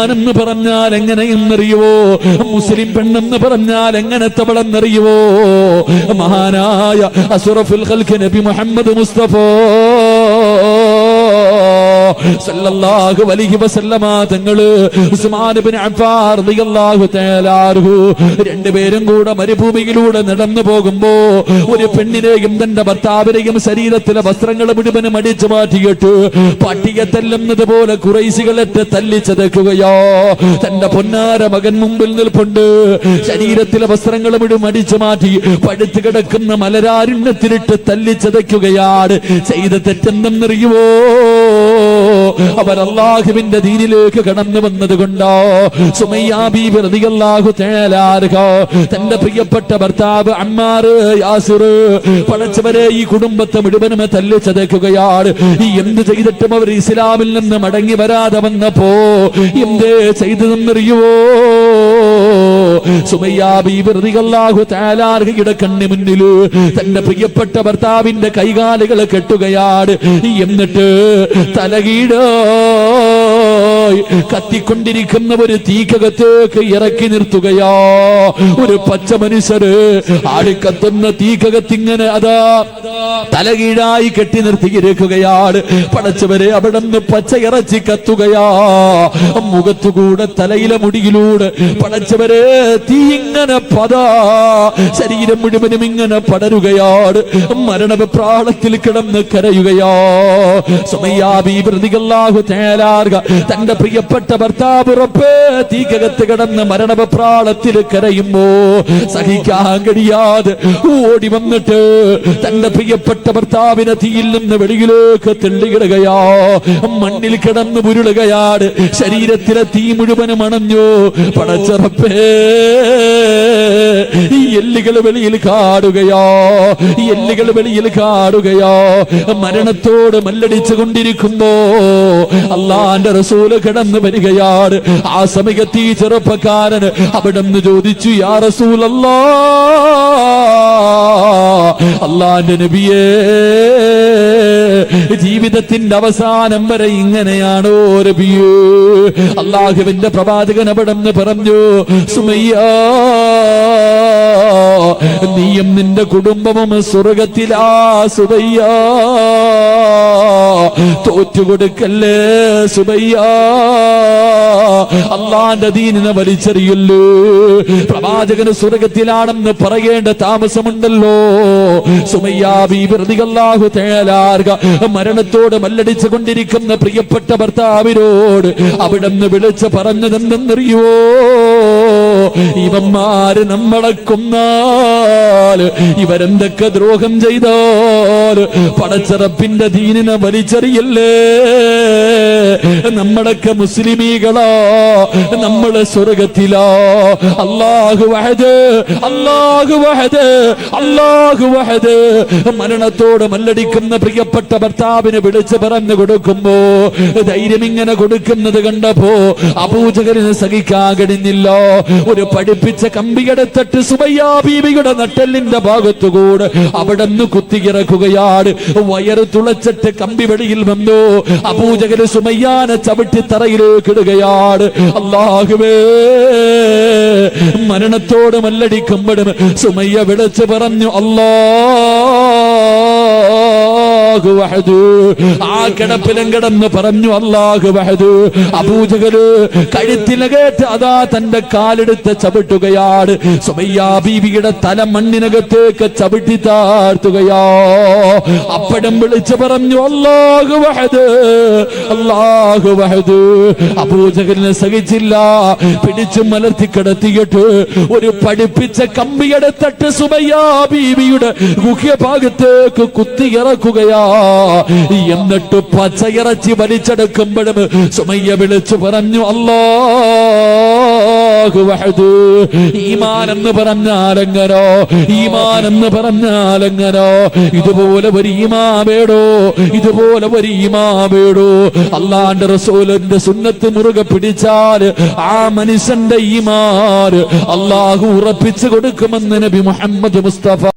ഈമാനെന്ന് പറഞ്ഞാൽ എങ്ങനെയെന്നറിയുവോ? മുസ്ലിം പെണ്ണെന്ന് പറഞ്ഞാൽ എങ്ങനത്തവളെന്നറിയുവോ മഹാനായ അസുറഫുൽ നബി മുഹമ്മദ് മുസ്തഫ സല്ലല്ലാഹു അലൈഹി വസല്ലമ തങ്ങൾ ഉസ്മാൻ ഇബ്നു അഫ്ഫാൻ റളിയല്ലാഹു തആല അൻഹു രണ്ടുപേരും കൂടെ മരുഭൂമിയിലൂടെ നടന്നു പോകുമ്പോ ഒരു പെണ്ണിനെയും തന്റെ ഭർത്താവിനെയും ശരീരത്തിലെ വസ്ത്രങ്ങൾ മുഴുവനും അടിച്ചു മാറ്റിയിട്ട് പട്ടിയെ തല്ലുന്നത് പോലെ കുറൈശികളെറ്റ് തല്ലിച്ചതക്കുകയോ. തന്റെ പൊന്നാര മകൻ മുമ്പിൽ നിൽപ്പുണ്ട്. ശരീരത്തിലെ വസ്ത്രങ്ങൾ മുഴുവൻ അടിച്ചു മാറ്റി പഴുത്തു കിടക്കുന്ന മലരാരുണ്യത്തിലിട്ട് തല്ലിച്ചതയ്ക്കുകയാണ് ചെയ്ത തെറ്റെന്തെന്നറിയുവോ? അവർ അള്ളാഹുവിന്റെ ദീനിലേക്ക് കടന്നു വന്നത് കൊണ്ടോ തന്റെ പ്രിയപ്പെട്ട ഭർത്താവ് അമ്മാർ യാസിർ ഈ കുടുംബത്തെ മുഴുവനും തല്ലി ഈ എന്ത് ചെയ്തിട്ടും അവർ ഇസ്ലാമിൽ നിന്ന് മടങ്ങി വരാതെ വന്നപ്പോ എന്തേ ചെയ്തതെന്നറിയുവോ? സുമയ്യാബിഹു തേലാർഹയുടെ കണ്ണി മുന്നിൽ തന്റെ പ്രിയപ്പെട്ട ഭർത്താവിന്റെ കൈകാലുകൾ കെട്ടുകയാണ്. എന്നിട്ട് തലകീടോ കത്തിക്കൊണ്ടിരിക്കുന്ന ഒരു തീക്കകത്തേക്ക് ഇറക്കി നിർത്തുകയോ. ഒരു പച്ച മനുഷ്യര് ആടിക്കത്തുന്ന തീക്കകത്തിങ്ങനെ അതാ തലകീഴായി കെട്ടി നിർത്തിയിരിക്കുകയാണ് പടച്ചവരെ അവിടെ നിന്ന് പച്ച ഇറച്ചി കത്തുകയാ. മുഖത്തുകൂടെ തലയിലെ മുടിയിലൂടെ. പടച്ചവരെ തീ ഇങ്ങനെ പതാ. ശരീരം മുഴുവനും ഇങ്ങനെ പടരുകയാണ്. മരണപ്രാളത്തിൽ കിടന്ന് കരയുകയോ. സുമയ്യാബി പ്രതികല്ലാഹു തേലാർക തന്റെ പ്രിയപ്പെട്ട ഭർത്താവ് ഉറപ്പ് തീകകത്ത് കിടന്ന് മരണപ്രാളത്തിൽ കരയുമ്പോ സഹിക്കാൻ കഴിയാതെ ഓടി വന്നിട്ട് തന്റെ പ്രിയപ്പെട്ട ഭർത്താവിനെ തീയിൽ നിന്ന് വെളിയിലേക്ക് തെള്ളിയിടുകയാ. മണ്ണിൽ കിടന്ന് ഉരുളുകയാണ് ശരീരത്തിലെ തീ മുഴുവനും അണഞ്ഞു. പടച്ചറപ്പേ ഈ എല്ലുകൾ വെളിയിൽ കാടുകയോ. ഈ എല്ലുകൾ വെളിയിൽ കാടുകയോ. മരണത്തോട് മല്ലടിച്ചു കൊണ്ടിരിക്കുമ്പോ അള്ളാന്റെ റസൂൽ കിടന്നു വരികയാണ് ആ സമയത്ത് ഈ ചെറുപ്പക്കാരൻ അവിടെ നിന്ന് ചോദിച്ചു യാ റസൂലല്ലാ അള്ളാന്റെ നബിയേ ജീവിതത്തിന്റെ അവസാനം വരെ ഇങ്ങനെയാണോ നബിയേ? അള്ളാഹുവിന്റെ പ്രവാചകൻ അവിടെ നിന്ന് പറഞ്ഞു സുമയ്യ നീയും നിന്റെ കുടുംബവും സ്വർഗത്തിലാ സുബയ്യാ തോറ്റുകൊടുക്കല്ലേ സുബയ്യ? അള്ളാന്റെ ദീനിനെ വലിച്ചെറിയല്ലോ പ്രവാചകന് സ്വർഗത്തിലാണെന്ന് പറയേണ്ട താമസമുണ്ടല്ലോ. സുമയ്യാബി തേലാർക മരണത്തോട് മല്ലടിച്ചു കൊണ്ടിരിക്കുന്ന പ്രിയപ്പെട്ട ഭർത്താവിനോട് അവിടെ നിന്ന് വിളിച്ച് പറഞ്ഞതെന്തെന്നറിയോ ഇവന്മാര് നമ്മളെ കൊന്നാൽ ഇവരെന്തൊക്കെ ദ്രോഹം ചെയ്താൽ പടച്ചറപ്പിന്റെ ദീനിനെ വലിച്ചെറിയല്ലേ? നമ്മളൊക്കെ മുസ്ലിമീകളോ നമ്മൾ സ്വർഗത്തിലോ. അല്ലാഹു വഹദ് അല്ലാഹു വഹദ് അല്ലാഹു വഹദ്. മരണത്തോട് മല്ലടിക്കുന്ന പ്രിയപ്പെട്ട ഭർത്താവിന് വിളിച്ച് പറഞ്ഞു കൊടുക്കുമ്പോ ധൈര്യം ഇങ്ങനെ കൊടുക്കുന്നത് കണ്ടപ്പോ അപൂജകരിന് സഹിക്കാൻ കഴിഞ്ഞില്ല. ഒരു പഠിപ്പിച്ച കമ്പിയെടുത്തിട്ട് സുബയ്യാ ബീവിയുടെ നട്ടെല്ലിന്റെ ഭാഗത്തുകൂടെ അവിടെ നിന്ന് കുത്തിയിറക്കുകയാണ് വയറ് തുളച്ചിട്ട് കമ്പി വെളിയിൽ വന്നു. അപൂജകര് സുമയ്യാനെ ചവിട്ടി തറയിലേക്ക് ഇടുകയാണ് അള്ളാഹുവേ മരണത്തോട് മല്ലടിക്കുമ്പോഴും സുമയ്യ വിളിച്ചു പറഞ്ഞു അല്ലാ അല്ലാഹു വഹദു. ആ കിടപ്പിലും കിടന്ന് പറഞ്ഞു അല്ലാഹു വഹദു. അബൂജഹൽ കഴുത്തിലെ കേട്ട് അതാ തന്റെ കാലെടുത്ത് ചവിട്ടുകയാണ്. സുമയ്യാ ബീവിയുടെ തല മണ്ണിനകത്തേക്ക് ചവിട്ടി താഴ്ത്തുകയോ. അപ്പടം വിളിച്ചു പറഞ്ഞു അല്ലാഹു വഹദ് അല്ലാഹു വഹദ്. അബൂജഹലിനെ സഹിച്ചില്ല. പിടിച്ചു മലർത്തി കിടത്തിയിട്ട് ഒരു പഠിപ്പിച്ച കമ്പിയെടുത്തിട്ട് സുമയ്യാ ബീവിയുടെ ഗുഹ്യഭാഗത്തേക്ക് കുത്തിയിറക്കുകയാ. എന്നിട്ട് പച്ചയിറച്ചി വലിച്ചെടുക്കുമ്പോഴും സുമയ്യ വിളിച്ചു പറഞ്ഞു അല്ലോ ഈമാൻ എന്ന് പറഞ്ഞാലെങ്ങനോ ഈമാൻ എന്ന് പറഞ്ഞാലെങ്ങനോ ഇതുപോലെ ഒരു ഈമാ ഇതുപോലെ ഒരു ഈമാ വേടോ റസൂലിന്റെ സുന്നത്ത് മുറുകെ പിടിച്ചാൽ ആ മനുഷ്യന്റെ ഈമാൻ അള്ളാഹു ഉറപ്പിച്ചു കൊടുക്കുമെന്ന് നബി മുഹമ്മദ് മുസ്തഫ